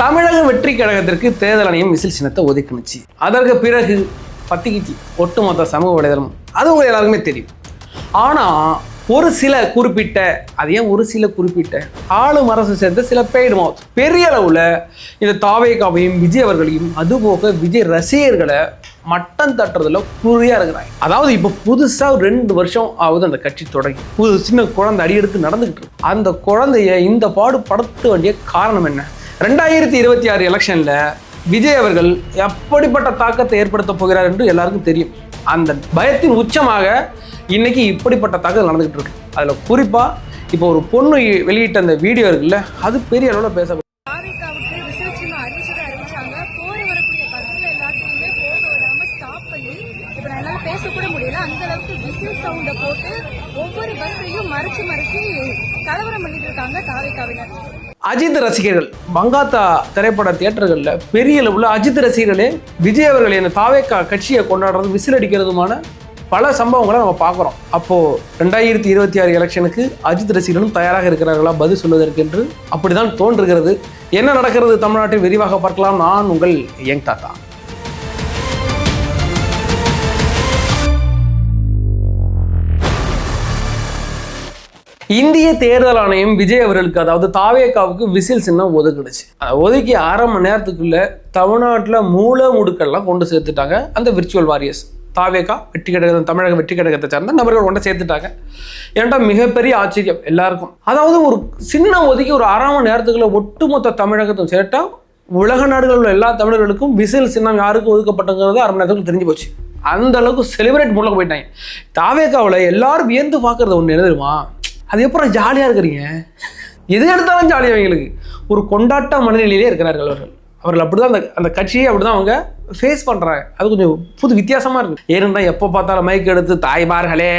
தமிழக வெற்றி கழகத்திற்கு தேர்தல் ஆணையம் விசில் சின்னத்தை ஒதுக்குனுச்சு. அதற்கு பிறகு பத்திக்கிச்சு ஒட்டுமொத்த சமூக வலைதளம் அது உங்களுக்கு எல்லாருக்குமே தெரியும். ஆனால் ஒரு சில குறிப்பிட்ட அது ஏன் ஒரு சில குறிப்பிட்ட ஆளும் அரசு சேர்ந்த சில பெய்டு மவுத் பெரிய அளவில் இந்த தாவேகாவையும் விஜய் அவர்களையும் அதுபோக விஜய் ரசிகர்களை மட்டம் தட்டுறதுல குறியாக இருக்கிறாங்க. அதாவது இப்போ புதுசாக ரெண்டு வருஷம் ஆகுது அந்த கட்சி தொடங்கி. புது சின்ன குழந்தை அடியெடுத்து நடந்துக்கிட்டு இருக்கு. அந்த குழந்தைய இந்த பாடு படுத்த வேண்டிய காரணம் என்ன? ரெண்டாயிரத்தி இருபத்தி ஆறு எலெக்ஷனில் விஜய் அவர்கள் எப்படிப்பட்ட தாக்கத்தை ஏற்படுத்த போகிறார் என்று எல்லாருக்கும் தெரியும். அந்த பயத்தின் உச்சமாக இன்னைக்கு இப்படிப்பட்ட தாக்குதல் நடந்துகிட்டு இருக்கு. அதில் குறிப்பாக இப்போ ஒரு பொண்ணு வெளியிட்ட அந்த வீடியோ இருக்குல்ல அது பெரிய அளவில் பேச பேசக்கூட முடியல. அந்த அளவுக்கு விசில் சவுண்ட போட்டு ஒவ்வொரு பஸ்ஸையும் மறைச்சு மறைச்சு கலவரம் பண்ணிட்டு இருக்காங்க தாவேக்காவினர் அஜித் ரசிகர்கள் மங்காத்தா திரைப்பட தியேட்டர்களில் பெரிய அளவில் அஜித் ரசிகர்களே விஜய் அவர்கள் இந்த தாவேக்கா கட்சியை கொண்டாடுறது விசில் அடிக்கிறதுமான பல சம்பவங்களை நம்ம பார்க்குறோம். அப்போது ரெண்டாயிரத்தி இருபத்தி ஆறு எலெக்ஷனுக்கு அஜித் ரசிகர்களும் தயாராக இருக்கிறார்களா? பதில் சொல்வதற்கென்று அப்படிதான் தோன்றுகிறது. என்ன நடக்கிறது தமிழ்நாட்டில் விரிவாக பார்க்கலாம். நான் உங்கள் யங் தாத்தா. இந்திய தேர்தல் ஆணையம் விஜய் அவர்களுக்கு அதாவது தாவேக்காவுக்கு விசில் சின்னம் ஒதுக்கிடுச்சு. அதை ஒதுக்கி அரை மணி நேரத்துக்குள்ள தமிழ்நாட்டில் மூல முடுக்கெல்லாம் கொண்டு சேர்த்துட்டாங்க அந்த விர்ச்சுவல் வாரியர்ஸ் தாவேக்கா வெற்றி கழகம் தமிழக வெற்றி கழகத்தை சார்ந்த நபர்கள் கொண்டு சேர்த்துட்டாங்க. ஏன்டா மிகப்பெரிய ஆச்சரியம் எல்லாருக்கும். அதாவது ஒரு சின்ன ஒதுக்கி ஒரு அரை மணி நேரத்துக்குள்ள ஒட்டுமொத்த தமிழகத்தையும் சேர்த்தா உலக நாடுகளில் உள்ள எல்லா தமிழர்களுக்கும் விசில் சின்னம் யாருக்கு ஒதுக்கப்பட்டங்கிறது அரை மணி நேரத்துக்கு தெரிஞ்சு போச்சு. அந்த அளவுக்கு செலிப்ரேட் மூலம் போயிட்டாங்க. தாவேக்காவில் எல்லாரும் வியந்து பார்க்கறது ஒன்று என்ன தெரியுமா? அது எப்பறம் ஜாலியாக இருக்கிறீங்க. எது எடுத்தாலும் ஜாலியாக அவங்களுக்கு ஒரு கொண்டாட்ட மனநிலையிலே இருக்கிறார்கள் அவர்கள். அவர்கள் அப்படி தான் அந்த அந்த கட்சியை அப்படி தான் அவங்க ஃபேஸ் பண்ணுறாங்க அது கொஞ்சம் புது வித்தியாசமாக இருக்குது ஏனென்றால் எப்போ பார்த்தாலும் மைக் எடுத்து தாய்மார்களே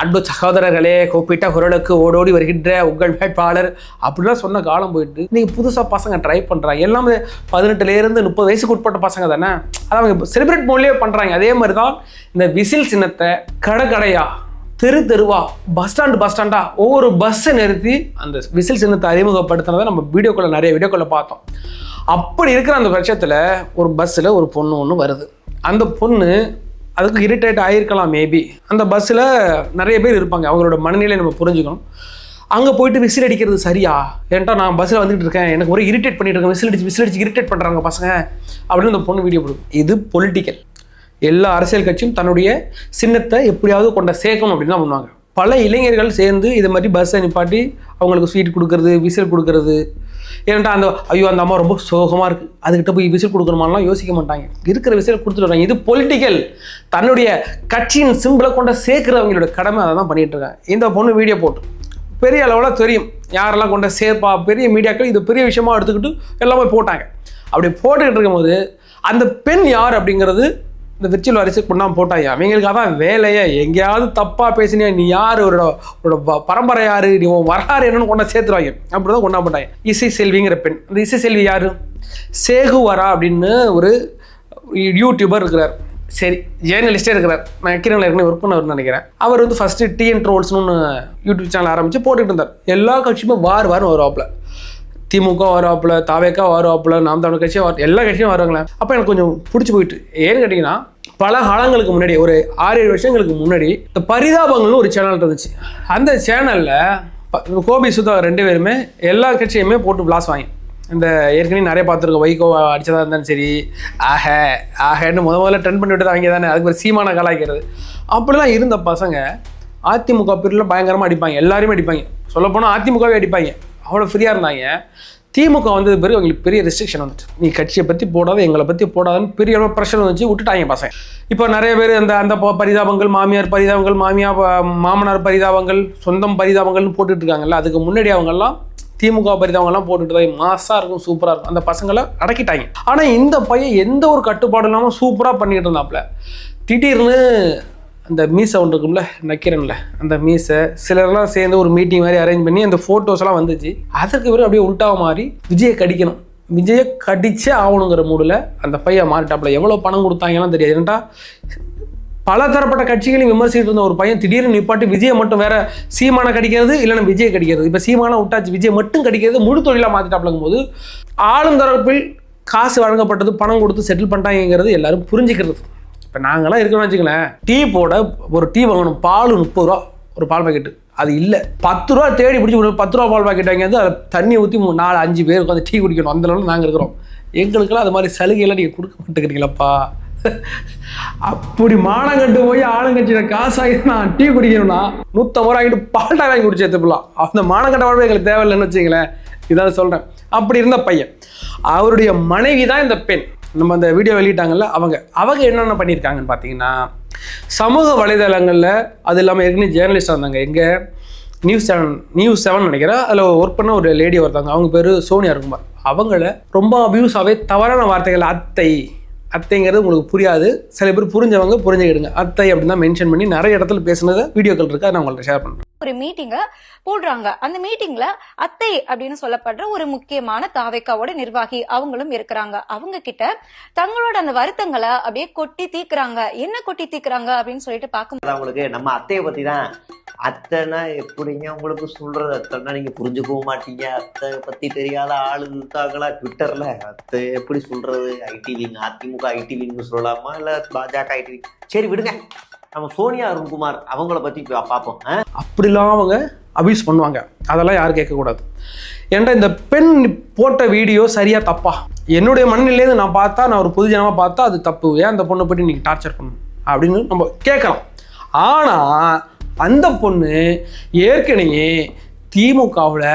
அன்பு சகோதரர்களே கூப்பிட்ட குரலுக்கு ஓடோடி வருகின்ற உங்கள் வேட்பாளர் அப்படிலாம் சொன்ன காலம் போயிட்டு நீங்கள் புதுசாக பசங்க ட்ரை பண்ணுறாங்க எல்லாமே பதினெட்டுலேருந்து முப்பது வயசுக்கு உட்பட்ட பசங்க தானே? அதை அவங்க செலிப்ரேட் மோட்லேயே பண்ணுறாங்க அதே மாதிரி தான் இந்த விசில் சின்னத்தை கடை கடையாக தெரு தெருவா பஸ் ஸ்டாண்டு பஸ் ஸ்டாண்டா ஒவ்வொரு பஸ்ஸை நிறுத்தி அந்த விசில் சின்னத்தை அறிமுகப்படுத்தினதை நம்ம வீடியோக்குள்ள நிறைய வீடியோக்குள்ள பார்த்தோம். அப்படி இருக்கிற அந்த பட்சத்தில் ஒரு பஸ்ஸில் ஒரு பொண்ணு ஒன்று வருது. அந்த பொண்ணு அதுக்கு இரிட்டேட் ஆகிருக்கலாம் மேபி அந்த பஸ்ஸில் நிறைய பேர் இருப்பாங்க. அவங்களோட மனநிலை நம்ம புரிஞ்சுக்கணும். அங்கே போயிட்டு விசில் அடிக்கிறது சரியா? ஏன்டா நான் பஸ்ஸில் வந்துட்டு இருக்கேன். எனக்கு ஒரு இரிட்டேட் பண்ணிட்டு இருக்கேன் விசில் அடிச்சு விசில் அடிச்சு இரிட்டேட் பண்ணுறாங்க பசங்க. அப்படின்னு அந்த பொண்ணு வீடியோ போடுது இது பொலிட்டிக்கல் எல்லா அரசியல் கட்சியும் தன்னுடைய சின்னத்தை எப்படியாவது கொண்ட சேர்க்கணும் அப்படின்னு தான் பண்ணுவாங்க. பல இளைஞர்கள் சேர்ந்து இது மாதிரி பஸ்ஸை நிப்பாட்டி அவங்களுக்கு ஸ்வீட் கொடுக்கறது விசில் கொடுக்கறது. ஏன்டா அந்த ஐயோ அந்த அம்மா ரொம்ப சோகமாக இருக்குது அதுக்கிட்ட போய் விசில் கொடுக்கணுமாலாம் யோசிக்க மாட்டாங்க. இருக்கிற விசில் கொடுத்துட்டு வராங்க. இது பொலிட்டிக்கல் தன்னுடைய கட்சியின் சிம்பிளை கொண்ட சேர்க்கிறவங்களோட கடமை அதை தான் பண்ணிகிட்டு இருக்காங்க. இந்த பொண்ணு வீடியோ போட்டு. பெரிய அளவில் தெரியும். யாரெல்லாம் கொண்ட சேர்ப்பா பெரிய மீடியாக்கள் இது பெரிய விஷயமா எடுத்துக்கிட்டு எல்லாமே போட்டாங்க. அப்படி போட்டுக்கிட்டு இருக்கும்போது அந்த பெண் யார் அப்படிங்கிறது இந்த விர்ச்சுவல் வாரிசு கொண்டாம போட்டாயா அவங்களுக்கு அதான் வேலையே. எங்கேயாவது தப்பாக பேசினியா? நீ யார்? ஒரு ப- பரம்பரை யாரு? நீ உன் வரலாறு என்னன்னு கொண்டா சேர்த்துருவாங்க அப்படி தான் கொண்டா போட்டாங்க இசை செல்விங்கிற பெண். அந்த இசை செல்வி யாரு? சேகுவரா அப்படின்னு ஒரு யூடியூபர் இருக்கிறார். சரி ஜேர்னலிஸ்டே இருக்கிறார். நான் கிரணில் ஏற்கனவே ஒர்க் பண்ணவர் நினைக்கிறேன். அவர் வந்து ஃபஸ்ட்டு டிஎன் ட்ரோல்ஸ்னு ஒன்று யூடியூப் சேனல் ஆரம்பித்து போட்டுக்கிட்டு இருந்தார். எல்லா கட்சியுமே வார் வாரம் வருவாப்புல. திமுக வருவாப்புல தாவேக்கா வருவாப்புல நாம் தமிழ் கட்சி வர எல்லா கட்சியும் வருவாங்களே. அப்போ எனக்கு கொஞ்சம் பிடிச்சி போயிட்டு ஏன்னு கேட்டிங்கன்னா பல காலங்களுக்கு முன்னாடி ஒரு ஆறு ஏழு வருஷங்களுக்கு முன்னாடி இந்த பரிதாபங்கள்னு ஒரு சேனல் இருந்துச்சு. அந்த சேனலில் கோபி சுதா ரெண்டு பேருமே எல்லா கட்சியுமே போட்டு பிளாஸ் வாங்கி இந்த ஏற்கனவே நிறைய பார்த்துருக்கோம் வைகோ அடித்ததாக இருந்தாலும் சரி ஆஹ ஆஹன்னு முத முதல்ல ட்ரெண்ட் பண்ணி விட்டு அவங்க தானே அதுக்கு ஒரு சீமான கலாய்க்கிறது அப்படிலாம் இருந்த பசங்க அதிமுக பேரில் பயங்கரமாக அடிப்பாங்க எல்லாருமே அடிப்பாங்க. சொல்லப்போனால் அதிமுகவே அடிப்பாங்க. அவ்வளோ ஃப்ரீயாக இருந்தாங்க. திமுக வந்தது பிறகு அவங்களுக்கு பெரிய ரெஸ்ட்ரிக்ஷன் வந்துச்சு. நீ கட்சியை பற்றி போடாத எங்களை பற்றி போடாதன்னு பெரிய அளவு ப்ரெஷர் வந்துச்சு விட்டுட்டாங்க பசங்க. இப்போ நிறைய பேர் அந்த அந்த ப- பரிதாபங்கள் மாமியார் பரிதாபங்கள் மாமியா மாமனார் பரிதாபங்கள் சொந்தம் பரிதாபங்கள்னு போட்டுட்டு இருக்காங்கல்ல அதுக்கு முன்னாடி அவங்கெல்லாம் திமுக பரிதாபங்கள்லாம் போட்டுட்டு தான் மாசாக இருக்கும் சூப்பராக இருக்கும். அந்த பசங்களை அடக்கிட்டாங்க. ஆனால் இந்த பையன் எந்த ஒரு கட்டுப்பாடும் இல்லாமல் சூப்பராக பண்ணிகிட்டு இருந்தாப்புல. திடீர்னு அந்த மீசை ஒன்று இருக்கும்ல நக்கிறன்ல அந்த மீசை சிலர்லாம் சேர்ந்து ஒரு மீட்டிங் மாதிரி அரேஞ்ச் பண்ணி அந்த ஃபோட்டோஸ்லாம் எல்லாம் வந்துச்சு. அதற்கு பிறகு அப்படியே உள்டாக மாறி விஜயை கடிக்கணும். விஜயை கடிச்சே ஆகணுங்கிற மூடில் அந்த பையன் மாறிட்டாப்புல. எவ்வளோ பணம் கொடுத்தாங்கலாம் தெரியாது. ஏன்டா பல தரப்பட்ட கட்சிகளையும் விமர்சிட்டு இருந்த ஒரு பையன் திடீர்னு நிப்பாட்டி விஜயை மட்டும் வேற சீமான கடிக்கிறது இல்லைன்னா விஜய் கடிக்கிறது. இப்போ சீமான விட்டாச்சு விஜய் மட்டும் கடிக்கிறது முழு தொழிலாக மாற்றிட்டாப்லங்கும் போது ஆளும் தரப்பில் காசு வழங்கப்பட்டது பணம் கொடுத்து செட்டில் பண்ணிட்டாங்கிறது எல்லாரும் புரிஞ்சுக்கிறது. இப்போ நாங்களாம் இருக்கணும்னு வச்சுக்கலேன் டீ போட ஒரு டீ வாங்கணும். பால் முப்பது ரூபா ஒரு பால் பாக்கெட்டு. அது இல்லை. பத்து ரூபா தேடி பிடிச்சி கொடுக்கணும் பத்து ரூபா பால் பாக்கெட் வாங்கி வந்து அதில் தண்ணி ஊற்றி மூணு நாலு அஞ்சு பேர் உட்காந்து டீ குடிக்கணும். அந்த அளவுக்கு நாங்கள் இருக்கிறோம். எங்களுக்கெல்லாம் அது மாதிரி சலுகையெல்லாம் நீங்கள் கொடுக்க மாட்டேங்கிறீங்களப்பா? அப்படி மானம் கட்டு போய் ஆளுங்கட்சியில் காசாகி நான் டீ குடிக்கணும்னா நூற்றம்பது ரூபா ஆகிட்டு பால்டா வாங்கி குடிச்சு எடுத்துக்கலாம் அந்த மானங்கட்ட வாழ்வு எங்களுக்கு தேவையில்லைன்னு வச்சுங்களேன் இதான் சொல்கிறேன் அப்படி இருந்த பையன். அவருடைய மனைவி தான் இந்த பெண். நம்ம அந்த வீடியோ வெளியிட்டாங்கல்ல அவங்க அவங்க என்னென்ன பண்ணியிருக்காங்கன்னு பார்த்தீங்கன்னா சமூக வலைதளங்களில் அது இல்லாமல் ஏற்கனவே ஜேர்னலிஸ்டாக இருந்தாங்க எங்கே நியூஸ் செவன் நியூஸ் செவன் நினைக்கிறேன். அதில் ஒர்க் பண்ண ஒரு லேடி ஒருத்தாங்க அவங்க பேர் சோனியா இருக்குமார் அவங்கள ரொம்ப அபியூஸாகவே தவறான வார்த்தைகள் அத்தை அத்தைங்கிறது உங்களுக்கு புரியாது. சில பேர் புரிஞ்சவங்க புரிஞ்சுக்கிடுங்க. அத்தை அப்படின்னு தான் மென்ஷன் பண்ணி நிறைய இடத்துல பேசுனதை வீடியோக்கள் இருக்குது அதை நான் உங்கள்கிட்ட ஷேர் பண்ணுறேன் ஒரு மீட்டிங்க போடுறாங்க. அந்த மீட்டிங்ல அத்தை அப்படின்னு சொல்லப்படுற ஒரு முக்கியமான தாவைக்காவோட நிர்வாகி அவங்களும் இருக்கிறாங்க. அவங்க கிட்ட தங்களோட அந்த வருத்தங்களை அப்படியே கொட்டி தீக்குறாங்க. என்ன கொட்டி தீக்குறாங்க அப்படின்னு சொல்லிட்டு பார்க்கும் அவங்களுக்கு நம்ம அத்தையை பத்தி தான் அத்தைனா எப்படிங்க உங்களுக்கு சொல்றது? அத்தைன்னா நீங்க புரிஞ்சுக்கவும் மாட்டீங்க. அத்தை பத்தி தெரியாத ஆளு இருக்காங்களா? ட்விட்டர்ல அத்தை எப்படி சொல்றது? ஐடி விங் அதிமுக ஐடி விங்னு சொல்லலாமா? இல்ல பாஜக ஐடி விங் சரி விடுங்க. நம்ம சோனியா அருண்குமார் அவங்கள பத்தி பார்ப்போம். அப்படிலாம் அவங்க அபியூஸ் பண்ணுவாங்க. அதெல்லாம் யாரும் கேட்கக்கூடாது. ஏன்டா இந்த பெண் போட்ட வீடியோ சரியா தப்பா? என்னுடைய மனநிலையிலேருந்து நான் பார்த்தா நான் ஒரு பொதுஜனமாக பார்த்தா அது தப்பு. ஏன் அந்த பொண்ணை பற்றி நீங்கள் டார்ச்சர் பண்ணணும்? அப்படின்னு நம்ம கேட்கலாம். ஆனால் அந்த பொண்ணு ஏற்கனவே திமுகவில்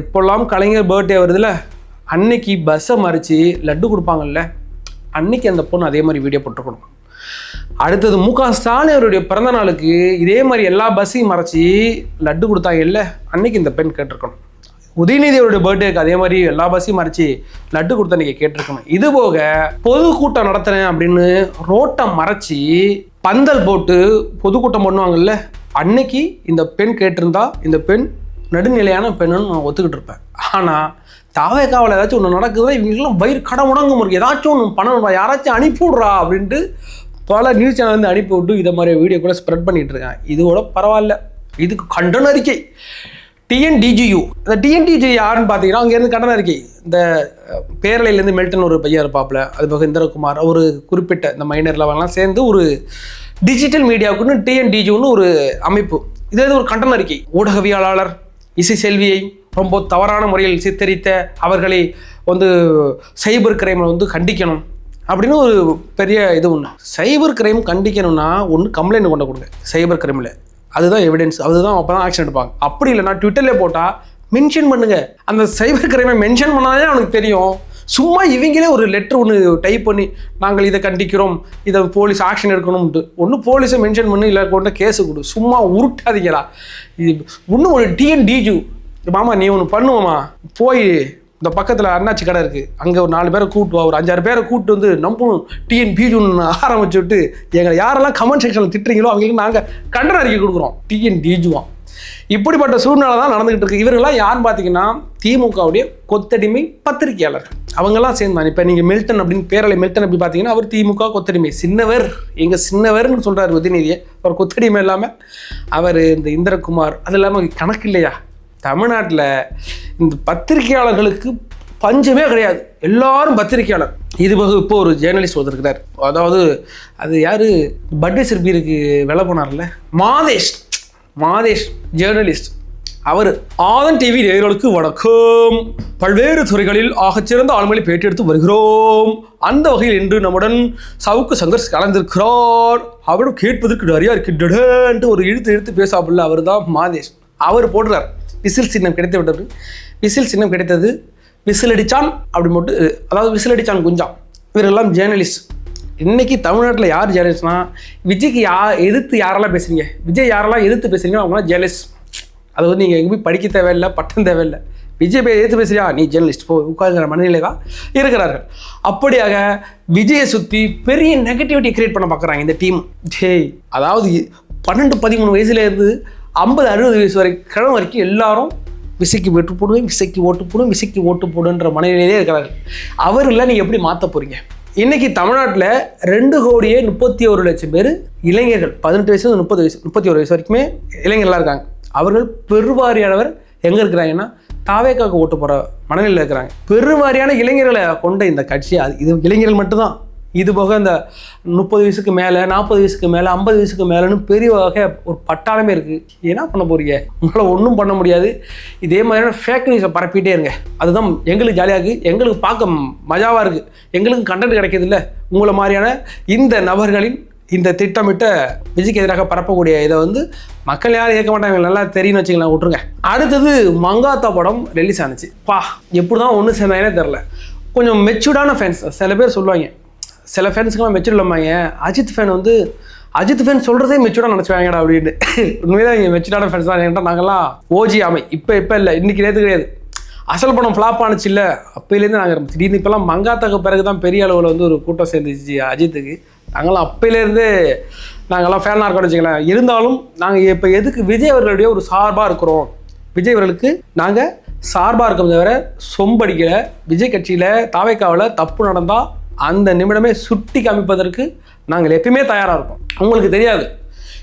எப்பெல்லாம் கலைஞர் பர்த்டே வருதுல்ல அன்னைக்கு பஸ்ஸை மறித்து லட்டு கொடுப்பாங்கல்ல அன்னைக்கு அந்த பொண்ணு அதே மாதிரி வீடியோ போட்டுருக்கணும். அடுத்தது மு க ஸ்டாலின் அவருடைய பிறந்த நாளுக்கு இதே மாதிரி எல்லா பஸ்ஸையும் மறைச்சி லட்டு கொடுத்தாங்க இல்லை? அன்னைக்கு இந்த பெண் கேட்டிருக்கணும். உதயநிதி அவருடைய பர்த்டேக்கு அதே மாதிரி எல்லா பஸ்ஸையும் மறைச்சி லட்டு கொடுத்த அன்னைக்கு கேட்டிருக்கணும். இது போக பொதுக்கூட்டம் நடத்துறேன் அப்படின்னு ரோட்டை மறைச்சி பந்தல் போட்டு பொதுக்கூட்டம் பண்ணுவாங்கல்ல? அன்னைக்கு இந்த பெண் கேட்டிருந்தா இந்த பெண் நடுநிலையான பெண்ணுன்னு நான் ஒத்துக்கிட்டு இருப்பேன். ஆனால் தாவேக்காவில் ஏதாச்சும் ஒன்று நடக்குதுன்னா இவங்களுக்குலாம் வயிறு கடை முடங்கும் இருக்கு. ஏதாச்சும் ஒன்று பண்ணணும்டா யாராச்சும் அனுப்பிவிட்றா அப்படின்ட்டு பல நியூஸ் சேனல் வந்து அனுப்பி விட்டு இதை மாதிரி வீடியோ கூட ஸ்ப்ரெட் பண்ணிட்டு இருக்காங்க. இது கூட பரவாயில்ல. இதுக்கு கண்டன அறிக்கை. டிஎன்டிஜியு இந்த டிஎன்டிஜி யாருன்னு பார்த்தீங்கன்னா அங்கேருந்து கண்டன அறிக்கை. இந்த பேரலையிலேருந்து மெல்டன் ஒரு பையன் இருப்பாப்புல. அது போக இந்திரகுமார் ஒரு குறிப்பிட்ட இந்த மைனர் லெவல்லாம் சேர்ந்து ஒரு டிஜிட்டல் மீடியாவுக்குன்னு டிஎன்டிஜின்னு ஒரு அமைப்பு. இது வந்து ஒரு கண்டன அறிக்கை. ஊடகவியலாளர் இசை செல்வியை ரொம்ப தவறான முறையில் சித்தரித்த அவர்களை வந்து சைபர் கிரைமை வந்து கண்டிக்கணும். அப்படின்னு ஒரு பெரிய இது ஒன்று சைபர் கிரைம் கண்டிக்கணும்னா ஒன்று கம்ப்ளைண்ட் கொண்டு கொடுங்க. சைபர் கிரைமில் அதுதான் எவிடன்ஸ் அதுதான் அப்போ தான் ஆக்ஷன் எடுப்பாங்க. அப்படி இல்லைன்னா ட்விட்டரில் போட்டால் மென்ஷன் பண்ணுங்க. அந்த சைபர் கிரைமை மென்ஷன் பண்ணாலே அவனுக்கு தெரியும். சும்மா இவங்களே ஒரு லெட்டர் ஒன்று டைப் பண்ணி நாங்கள் இதை கண்டிக்கிறோம். இதை போலீஸ் ஆக்ஷன் எடுக்கணும்ட்டு ஒன்று போலீஸை மென்ஷன் பண்ணி இல்லை கொண்ட கேஸு கொடு. சும்மா உருட்டாதீங்களா இது இன்னும் ஒரு டிஎன் டிஜு மாமா நீ ஒன்று பண்ணுவோமா? போய் இந்த பக்கத்தில் அண்ணாச்சி கடை இருக்குது அங்கே ஒரு நாலு பேரை கூட்டு வா ஒரு அஞ்சாறு பேரை கூப்பிட்டு வந்து நம்பணும் டிஎன் பிஜுன்னு ஆரம்பிச்சு விட்டு எங்களை யாரெல்லாம் கமெண்ட் செக்ஷனில் திட்டுறீங்களோ அவங்களுக்கு நாங்கள் கண்டன அறிக்கை கொடுக்குறோம். டிஎன் டிஜுவான் இப்படிப்பட்ட சூழ்நிலை தான் நடந்துகிட்டு இருக்கு. இவர்கள்லாம் யாருன்னு பார்த்தீங்கன்னா திமுகவுடைய கொத்தடிமை பத்திரிகையாளர்கள். அவங்கெல்லாம் சேர்ந்தாங்க இப்போ நீங்கள் மில்டன் அப்படின்னு பேரலை மில்டன் அப்படி பார்த்தீங்கன்னா அவர் திமுக கொத்தடிமை. சின்னவர் எங்கள் சின்னவர்னு சொல்கிறார் உதயநிதியை. அவர் கொத்தடிமை இல்லாமல் அவர் இந்த இந்திரகுமார் அது இல்லாமல் கணக்கு இல்லையா? தமிழ்நாட்டில் இந்த பத்திரிகையாளர்களுக்கு பஞ்சமே கிடையாது. எல்லாரும் பத்திரிகையாளர். இது போக இப்போ ஒரு ஜேர்னலிஸ்ட் வந்திருக்கிறார் அதாவது அது யார்? பட்டே சிற்பிருக்கு வெலை போனார்ல? மாதேஷ். மாதேஷ் ஜேர்னலிஸ்ட் அவர் ஆதன் டிவி நேயர்களுக்கு வணக்கம். பல்வேறு துறைகளில் ஆகச்சிறந்த ஆளுமையை பேட்டி எடுத்து வருகிறோம். அந்த வகையில் இன்று நம்முடன் சவுக்கு சங்கர்ஸ் கலந்திருக்கிறார். அவரும் கேட்பதற்கு நிறையா இருக்கின்றன்ட்டு ஒரு இழுத்து இழுத்து பேசாப்புல அவர் தான் மாதேஷ். அவர் போடுறார். விசில் சின்னம் கிடைத்து விட்டது. விசில் சின்னம் கிடைத்தது விசில் அடிச்சான் அப்படி மட்டும் அதாவது விசில் அடிச்சான் குஞ்சான். இவரெல்லாம் ஜேர்னலிஸ்ட் இன்னைக்கு தமிழ்நாட்டில் யார் ஜேர்னலிஸ்ட்னா விஜய்க்கு யா எதிர்த்து யாரெல்லாம் பேசுறீங்க? விஜய் யாரெல்லாம் எதிர்த்து பேசுறீங்களோ அவங்களாம் ஜேர்னலிஸ்ட் அது வந்து நீங்கள் எங்கே போய் படிக்க தேவையில்லை பட்டம் தேவையில்லை. விஜய் போய் எதிர்த்து பேசுறியா? நீ ஜேர்னலிஸ்ட் போ உட்காருங்கிற மனநிலை தான் இருக்கிறார்கள். அப்படியாக விஜயை சுற்றி பெரிய நெகட்டிவிட்டி கிரியேட் பண்ண பார்க்குறாங்க இந்த டீம் ஜே அதாவது பன்னெண்டு பதிமூணு வயசுலேருந்து ஐம்பது அறுபது வயசு வரை கிழமை வரைக்கும் எல்லாரும் விசைக்கு வெட்டு போடுவேன் விசைக்கு ஓட்டு போடுவேன் விசைக்கு ஓட்டு போடுன்ற மனநிலையிலே இருக்கிறார்கள். அவர்களை நீங்கள் எப்படி மாற்ற போகிறீங்க இன்னைக்கு தமிழ்நாட்டில் ரெண்டு கோடியே முப்பத்தி ஒரு லட்சம் பேர் இளைஞர்கள். பதினெட்டு வயசு முப்பது வயசு முப்பத்தி ஒரு வயசு வரைக்குமே இளைஞர்களாக இருக்காங்க. அவர்கள் பெருவாரியானவர் எங்கே இருக்கிறாங்கன்னா தாவேக்காக்கு ஓட்டு போகிற மனநிலையில் இருக்கிறாங்க. பெருவாரியான இளைஞர்களை கொண்ட இந்த கட்சி அது இது இளைஞர்கள் மட்டும்தான். இது போக இந்த முப்பது வயசுக்கு மேலே நாற்பது வயசுக்கு மேலே ஐம்பது வயசுக்கு மேலேன்னு பெரிய வகை ஒரு பட்டாளமே இருக்குது என்ன பண்ண போகிறீங்க உங்களால் ஒன்றும் பண்ண முடியாது. இதே மாதிரியான ஃபேக் நியூஸை பரப்பிட்டே இருங்க. அதுதான் எங்களுக்கு ஜாலியாக இருக்குது எங்களுக்கு பார்க்க மஜாவாக இருக்குது எங்களுக்கு கண்டென்ட் கிடைக்கிது இல்லை. உங்களை மாதிரியான இந்த நபர்களின் இந்த திட்டமிட்ட விஜய்க்கு எதிராக பரப்பக்கூடிய இதை வந்து மக்கள் யாரும் ஏற்க மாட்டாங்க. நல்லா தெரியும்னு வச்சுக்கலாம் விட்ருங்க அடுத்தது மங்காத்தா படம் ரிலீஸ் ஆனுச்சு. பா எப்படி தான் ஒன்று சேர்ந்தாங்கன்னே தெரில கொஞ்சம் மெச்சூர்டான ஃபேன்ஸ் சில பேர் சொல்லுவாங்க சில ஃபேன்ஸுக்கெல்லாம் மெச்சூர் இல்லாமல் அஜித் ஃபேன் வந்து அஜித் ஃபேன் சொல்கிறதே மெச்சூர்டாக நினச்சிவாங்கடா அப்படின்னு. உண்மையிலே இங்கே மெச்சூர்டான ஃபேன்ஸ் தான். என்கிட்ட நாங்கள்லாம் ஓஜி ஆமை. இப்போ இப்போ இல்லை. இன்றைக்கி நேற்று கிடையாது. அசல் படம் ஃப்ளாப் ஆனுச்சு இல்லை. அப்போலேருந்து நாங்கள் திடீர்னு இப்போல்லாம் மங்காத்தாக்கு பிறகு தான் பெரிய அளவில் வந்து ஒரு கூட்டம் சேர்ந்துச்சு அஜித்துக்கு. நாங்களாம் அப்போலேருந்தே நாங்கள்லாம் ஃபேனாக இருக்கோம்னு வச்சுக்கலாம் இருந்தாலும் நாங்கள் இப்போ எதுக்கு விஜய் அவர்களுடைய ஒரு சார்பாக இருக்கிறோம்? விஜய் அவர்களுக்கு நாங்கள் சார்பாக இருக்கோம் தவிர சொம்படிக்கலை விஜய் கட்சியில் தாவைக்காவில் தப்பு நடந்தால் அந்த நிமிடமே சுட்டி காமிப்பதற்கு நாங்கள் எப்பயுமே தயாராக இருப்போம் உங்களுக்கு தெரியாது.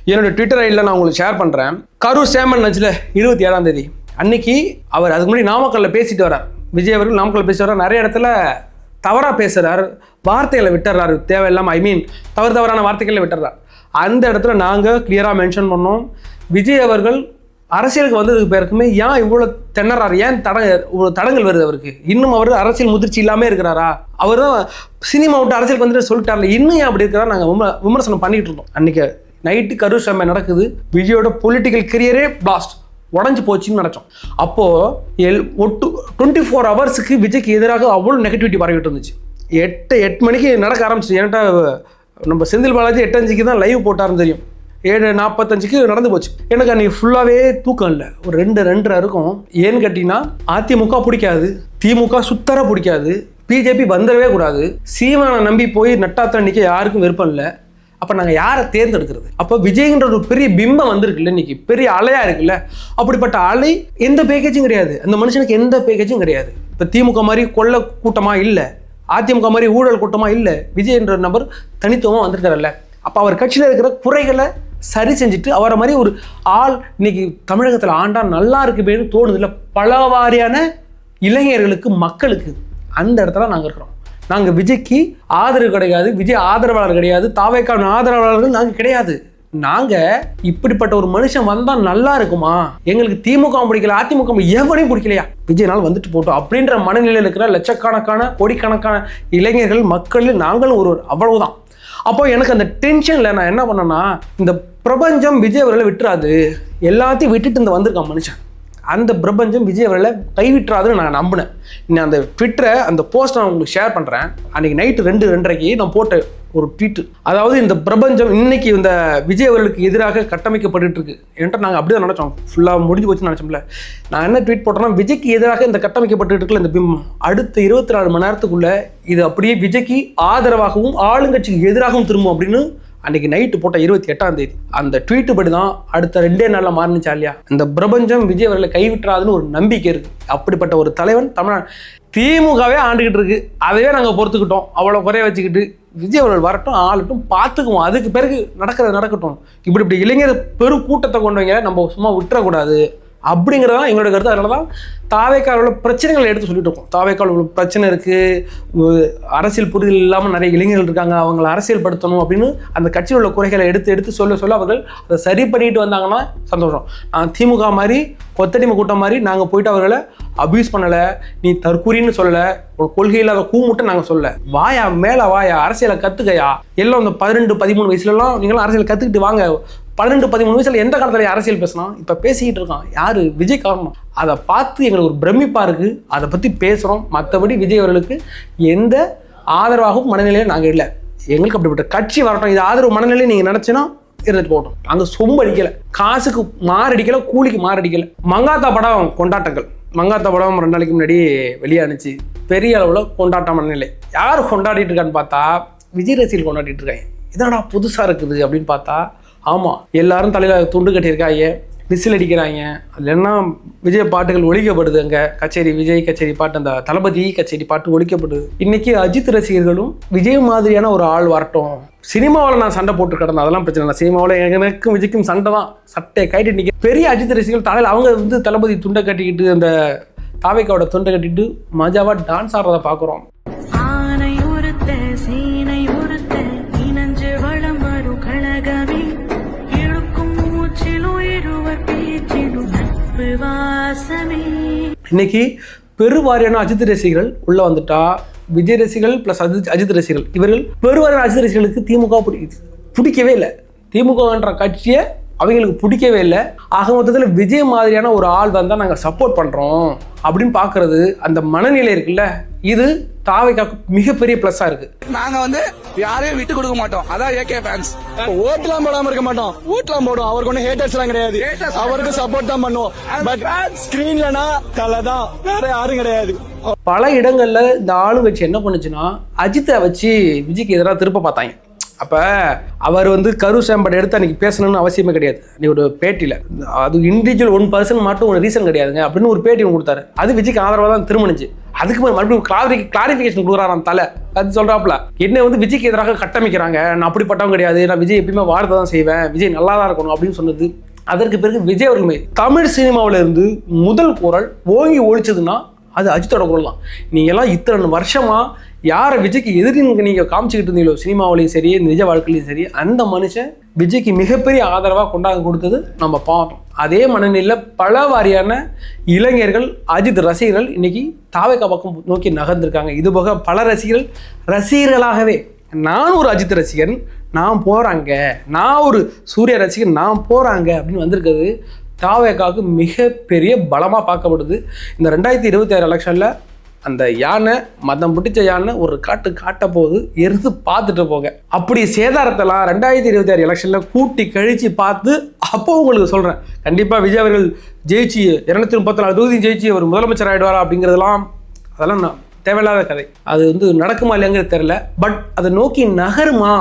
என்னோடய ட்விட்டர் ஐடியில் நான் உங்களுக்கு ஷேர் பண்ணுறேன் கரூர் சேமன் நச்சில் இருபத்தி ஏழாம் தேதி. அன்னைக்கு அவர் அதுக்கு முன்னாடி நாமக்கல்ல பேசிட்டு வரார் விஜய் அவர்கள் நாமக்கல்ல பேசிட்டு வரார் நிறைய இடத்துல தவறாக பேசுகிறார் வார்த்தைகளை விட்டுறாரு. தேவையில்லாமல் ஐ மீன் தவறு தவறான வார்த்தைகளை விட்டுறார். அந்த இடத்துல நாங்கள் கிளியராக மென்ஷன் பண்ணோம். விஜய் அவர்கள் அரசியலுக்கு வந்ததுக்கு பிறகுமே ஏன் இவ்வளோ திணறாரு? ஏன் தட இவ்வளோ தடங்கள் வருது அவருக்கு? இன்னும் அவர் அரசியல் முதிர்ச்சி இல்லாமல் இருக்கிறாரா? அவர் தான் சினிமா விட்டு அரசியலுக்கு வந்துட்டு சொல்லிட்டார்ல. இன்னும் ஏன் அப்படி இருக்கிறா நாங்கள் விம விமர்சனம் பண்ணிகிட்டு இருந்தோம் அன்றைக்கி நைட்டு கரு சம்மை நடக்குது. விஜயோட பொலிட்டிக்கல் கரியரே பிளாஸ்ட் உடஞ்சி போச்சுன்னு நினச்சோம். அப்போது எல் ஒட்டு டுவெண்ட்டி ஃபோர் ஹவர்ஸுக்கு விஜய்க்கு எதிராக அவ்வளோ நெகட்டிவிட்டி பரவிட்டு இருந்துச்சு. எட்டு எட்டு மணிக்கு நடக்க ஆரம்பிச்சு ஏன்ட்டா நம்ம செந்தில் பாலாஜி எட்டு அஞ்சுக்கு தான் லைவ் போட்டாருன்னு தெரியும். ஏழு நாற்பத்தஞ்சுக்கு நடந்து போச்சு. எனக்கு அன்றைக்கி ஃபுல்லாகவே தூக்கம் இல்லை. ஒரு ரெண்டு ரெண்டரை இருக்கும். ஏன்னு கேட்டிங்கன்னா அதிமுக பிடிக்காது. திமுக சுத்தர பிடிக்காது. பிஜேபி வந்துடவே கூடாது. சீமானை நம்பி போய் நட்டாத்தன்னிக்க யாருக்கும் விருப்பம் இல்லை. அப்போ நாங்கள் யாரை தேர்ந்தெடுக்கிறது? அப்போ விஜய்ன்ற ஒரு பெரிய பிம்பம் வந்திருக்குல்ல இன்னைக்கு. பெரிய அலையாக இருக்குல்ல. அப்படிப்பட்ட அலை எந்த பேக்கேஜும் கிடையாது. அந்த மனுஷனுக்கு எந்த பேக்கேஜும் கிடையாது. இப்போ திமுக மாதிரி கொள்ள கூட்டமாக இல்லை. அதிமுக மாதிரி ஊழல் கூட்டமாக இல்லை. விஜய் என்ற நபர் தனித்துவமாக வந்திருக்காருல்ல. அப்போ அவர் கட்சியில் இருக்கிற குறைகளை சரி செஞ்சுட்டு அவரை மாதிரி ஒரு ஆள் இன்னைக்கு தமிழகத்தில் ஆண்டா நல்லா இருக்குமேனு தோணுது இல்லை பல வாரியான இளைஞர்களுக்கு மக்களுக்கு அந்த இடத்துல நாங்கள் இருக்கிறோம். நாங்கள் விஜய்க்கு ஆதரவு கிடையாது விஜய் ஆதரவாளர் கிடையாது தாவைக்கான ஆதரவாளர்கள் நாங்கள் கிடையாது. நாங்கள் இப்படிப்பட்ட ஒரு மனுஷன் வந்தால் நல்லா இருக்குமா? எங்களுக்கு திமுக பிடிக்கல அதிமுக எவனையும் பிடிக்கலையா? விஜய்னால் வந்துட்டு போட்டோம். அப்படின்ற மனநிலையில் இருக்கிற லட்சக்கணக்கான கோடிக்கணக்கான இளைஞர்கள் மக்கள் நாங்களும் ஒரு அவ்வளவுதான். அப்போ எனக்கு அந்த டென்ஷனில் நான் என்ன பண்ணேன்னா இந்த பிரபஞ்சம் விஜய் அவர்களை விட்டுறாது. எல்லாத்தையும் விட்டுட்டு இந்த வந்திருக்கான் மனுஷன். அந்த பிரபஞ்சம் விஜய் அவர்களை கைவிட்டுறாதுன்னு நான் நம்பினேன். நான் அந்த ட்விட்டரை அந்த போஸ்ட் நான் உங்களுக்கு ஷேர் பண்ணுறேன் அன்றைக்கி நைட்டு ரெண்டு ரெண்டரைக்கு நான் போட்ட ஒரு ட்வீட்டு அதாவது இந்த பிரபஞ்சம் இன்னைக்கு இந்த விஜய் அவர்களுக்கு எதிராக கட்டமைக்கப்பட்டு இருக்கு. என்கிட்ட நாங்கள் அப்படியே நினச்சோம். ஃபுல்லாக முடிஞ்சு போச்சுன்னு நினச்சோம்ல. நான் என்ன ட்வீட் போட்டேன்னா விஜய்க்கு எதிராக இந்த கட்டமைக்கப்பட்டு இருக்குல்ல இந்த பிம்பம். அடுத்த இருபத்தி நாலு மணி நேரத்துக்குள்ளே இது அப்படியே விஜய்க்கு ஆதரவாகவும் ஆளுங்கட்சிக்கு எதிராகவும் திரும்பும் அப்படின்னு அன்னைக்கு நைட்டு போட்ட இருபத்தி எட்டாம் தேதி. அந்த ட்வீட்டு படி தான் அடுத்த ரெண்டே நாளில் மாறினுச்சா இல்லையா? இந்த பிரபஞ்சம் விஜய் அவர்களை கைவிட்டுறாதுன்னு ஒரு நம்பிக்கை இருக்கு. அப்படிப்பட்ட ஒரு தலைவன் தமிழ்நாடு. திமுகவே ஆண்டுகிட்டு இருக்கு. அதையே நாங்கள் பொறுத்துக்கிட்டோம். அவ்வளோ குறைய வச்சுக்கிட்டு விஜய் அவர்கள் வரட்டும் ஆளட்டும் பார்த்துக்குவோம். அதுக்கு பிறகு நடக்கிறது நடக்கட்டும். இப்படி இப்படி இளைஞர் பெரு கூட்டத்தை கொண்டவங்க நம்ம சும்மா விட்டுறக்கூடாது. அப்படிங்கிறதான் எங்களோட கருத்து. அதனால தான் தாவேக்கால் உள்ள பிரச்சனைகளை எடுத்து சொல்லிட்டு இருக்கோம். தாவேக்கால் உள்ள பிரச்சனை இருக்குது அரசியல் புரிதல் இல்லாமல் நிறைய இளைஞர்கள் இருக்காங்க. அவங்களை அரசியல்படுத்தணும் அப்படின்னு அந்த கட்சியில் உள்ள குறைகளை எடுத்து எடுத்து சொல்ல சொல்ல அவர்கள் அதை சரி பண்ணிட்டு வந்தாங்கன்னா சந்தோஷம். நான் திமுக மாதிரி கொத்தடிமை கூட்டம் மாதிரி நாங்கள் போயிட்டு அவர்களை அபியூஸ் பண்ணலை. நீ தற்கூரின்னு சொல்லலை. ஒரு கொள்கை இல்லாத கூமுட்டை நாங்கள் சொல்ல வாயா மேலே வாயா அரசியலை கற்றுக்கையா எல்லாம் இந்த பதினெண்டு பதிமூணு வயசுலலாம் நீங்களாம் அரசியல் கற்றுக்கிட்டு வாங்க. பன்னெண்டு பதிமூணு வயசுல எந்த காலத்துல அரசியல் பேசினான்? இப்போ பேசிக்கிட்டு இருக்கான். யாரு? விஜய் காரணம். அதை பார்த்து எங்களுக்கு ஒரு பிரமிப்பா இருக்கு. அதை பத்தி பேசுறோம். மற்றபடி விஜய் அவர்களுக்கு எந்த ஆதரவாகவும் மனநிலையும் நாங்கள் இல்லை. எங்களுக்கு அப்படிப்பட்ட கட்சி வரட்டும். இது ஆதரவு மனநிலையை நீங்க நினைச்சுன்னா இருந்துட்டு போட்டோம் அங்க சொம்பு காசுக்கு மாரடிக்கல கூலிக்கு மாரடிக்கல. மங்காத்தா படம் கொண்டாட்டங்கள். மங்காத்தா படம் ரெண்டு நாளைக்கு முன்னாடி வெளியானுச்சு பெரிய அளவில் கொண்டாட்ட மனநிலை. யார் கொண்டாடிட்டு இருக்கான்னு பார்த்தா விஜய் ரசிகர்கள் கொண்டாடிட்டு இருக்காங்க. இதாடா புதுசாக இருக்குது அப்படின்னு பார்த்தா ஆமாம் எல்லாரும் தலையில் துண்டு கட்டியிருக்காங்க விசில் அடிக்கிறாங்க அதில் என்ன விஜய் பாட்டுகள் ஒழிக்கப்படுது அங்கே. கச்சேரி விஜய் கச்சேரி பாட்டு அந்த தளபதி கச்சேரி பாட்டு ஒழிக்கப்படுது. இன்னைக்கு அஜித் ரசிகர்களும் விஜய் மாதிரியான ஒரு ஆள் வரட்டும். சினிமாவில் நான் சண்டை போட்டு கிடந்தேன். அதெல்லாம் பிரச்சனை இல்லை. சினிமாவில் எனக்கும் விஜய்க்கும் சண்டை தான். சட்டையை கைட்டு நிற்க பெரிய அஜித் ரசிகர்கள் தலையில் அவங்க வந்து தளபதி துண்டை கட்டிக்கிட்டு அந்த தாவைக்காவோட துண்டை கட்டிட்டு மஜாவாக டான்ஸ் ஆடுறதை பார்க்குறோம். இன்னைக்கு பெருவாரியான அஜித் ரசிகர்கள் உள்ள வந்துட்டா விஜய் ரசிகர்கள் ப்ளஸ் அஜித் அஜித் ரசிகர்கள். இவர்கள் பெருவாரியான அஜித் ரசிகர்களுக்கு திமுக பிடிக்கவே இல்லை. திமுகன்ற கட்சியை அவங்களுக்கு பிடிக்கவே இல்லை. ஆக மொத்தத்தில் விஜய் மாதிரியான ஒரு ஆள் வந்தால் நாங்கள் சப்போர்ட் பண்ணுறோம் அப்படின்னு பார்க்குறது அந்த மனநிலை இருக்குல்ல. இது தாவைக்காக்கு மிகப்பெரிய ப்ளஸ்ஸாக இருக்குது நாங்க வந்து யாரையும் விட்டு கொடுக்க மாட்டோம். அதான் ஏகே ஃபேன்ஸ் ஓட்டுலாம் போடாம இருக்க மாட்டோம். ஓட்டுலாம் போடும் அவருக்கு ஒன்னும் ஹேட்டர்ஸ் எல்லாம் கிடையாது. அவருக்கு சப்போர்ட் தான் பண்ணுவோம். பட் ஸ்கிரீன்லனா தலை தான். வேற யாரும் கிடையாது. பல இடங்கள்ல இந்த ஆளுங்கட்சி என்ன பண்ணுச்சுன்னா அஜித்தை வச்சு விஜய்க்கு எதிராக திருப்ப பார்த்தாங்க. அப்போ அவர் வந்து கரு சாம்பட் எடுத்து அன்றைக்கி பேசணும்னு அவசியமே கிடையாது. நீ ஒரு பேட்டியில். அது இண்டிவிஜுவல் ஒன் பர்சன் மட்டும் ஒரு ரீசன் கிடையாதுங்க. அப்படின்னு ஒரு பேட்டி கொடுத்தாரு. அது விஜய்க்கு ஆதரவாக தான் திருமணிச்சு அதுக்கு மறுபடியும் கிளாரி கிளாரிஃபிகேஷன் கொடுக்குறாராம் தலை. அது சொல்கிறாப்புல என்னை வந்து விஜய்க்கு எதிராக கட்டமைக்கிறாங்க. நான் அப்படிப்பட்டவன் கிடையாது. நான் விஜய் எப்பயுமே வார்த்தை தான் செய்வேன். விஜய் நல்லா தான் இருக்கணும் அப்படின்னு சொன்னது. அதற்கு பிறகு விஜய் அவர்களுமே தமிழ் சினிமாவுல இருந்து முதல் குரல் ஓங்கி ஒழிச்சதுன்னா அது அஜித்தோட குரல் தான். நீங்கள்லாம் இத்தனை வருஷமாக யாரை விஜய்க்கு எதிரி நீங்கள் காமிச்சிக்கிட்டு இருந்தீங்களோ சினிமாவிலையும் சரி நிஜ வாழ்க்கையிலையும் சரி அந்த மனுஷன் விஜய்க்கு மிகப்பெரிய ஆதரவாக கொண்டாந்து கொடுத்தது நம்ம பார்த்தோம் அதே மனநிலையில் பல வாரியான இளைஞர்கள் அஜித் ரசிகர்கள் இன்றைக்கி தாவேக்கா பக்கம் நோக்கி நகர்ந்திருக்காங்க. இது போக பல ரசிகர்கள் ரசிகர்களாகவே நான் ஒரு அஜித் ரசிகன் நான் போகிறாங்க நான் ஒரு சூர்யா ரசிகன் நான் போகிறாங்க அப்படின்னு வந்திருக்கிறது தாவேகாவுக்கு மிகப்பெரிய பலமாக பார்க்கப்படுது. இந்த ரெண்டாயிரத்தி இருபத்தி ஆறு எலெக்ஷனில் அந்த யானை மதம் பிடிச்ச யானை ஒரு காட்டு காட்ட போகுது. எரிந்து பார்த்துட்டு போங்க அப்படி சேதாரத்தெல்லாம் ரெண்டாயிரத்தி இருபத்தி ஆறு எலெக்ஷனில் கூட்டி கழித்து பார்த்து அப்போ உங்களுக்கு சொல்கிறேன் கண்டிப்பாக விஜய் அவர்கள் ஜெயிச்சு இரநூத்தி முப்பத்தி நாலு தொகுதி ஜெயிச்சு அவர் முதலமைச்சர் ஆகிடுவாரா அப்படிங்கிறதெல்லாம் அதெல்லாம் நான் தேவையில்லாத கதை. அது வந்து நடக்குமா இல்லைங்கிறது தெரில பட் அதை நோக்கி நகருமா?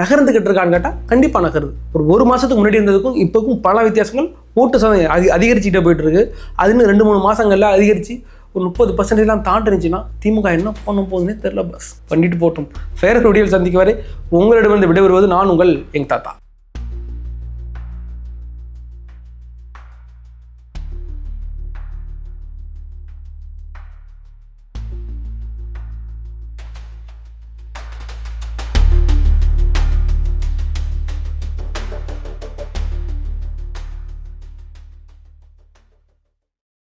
நகர்ந்துக்கிட்டு இருக்கான்னு கேட்டால் கண்டிப்பாக நகருது. ஒரு ஒரு மாதத்துக்கு முன்னாடி இருந்ததுக்கும் இப்போக்கும் பல வித்தியாசங்கள் ஓட்டு சதவீதம் அதி அதிகரிச்சுக்கிட்டே போயிட்டு இருக்கு அது இன்னும் ரெண்டு மூணு மாதங்கள்ல அதிகரித்து ஒரு முப்பது பர்சன்டேஜ்லாம் தாண்டிருந்துச்சுன்னா திமுக என்ன பண்ண போகுதுன்னே தெரில பஸ் பண்ணிட்டு போட்டோம் ஃபேர் வீடியோவில் சந்திக்க வரை உங்களிடமிருந்து விடைபெறுவது நான் உங்கள் எங்கள் தாத்தா.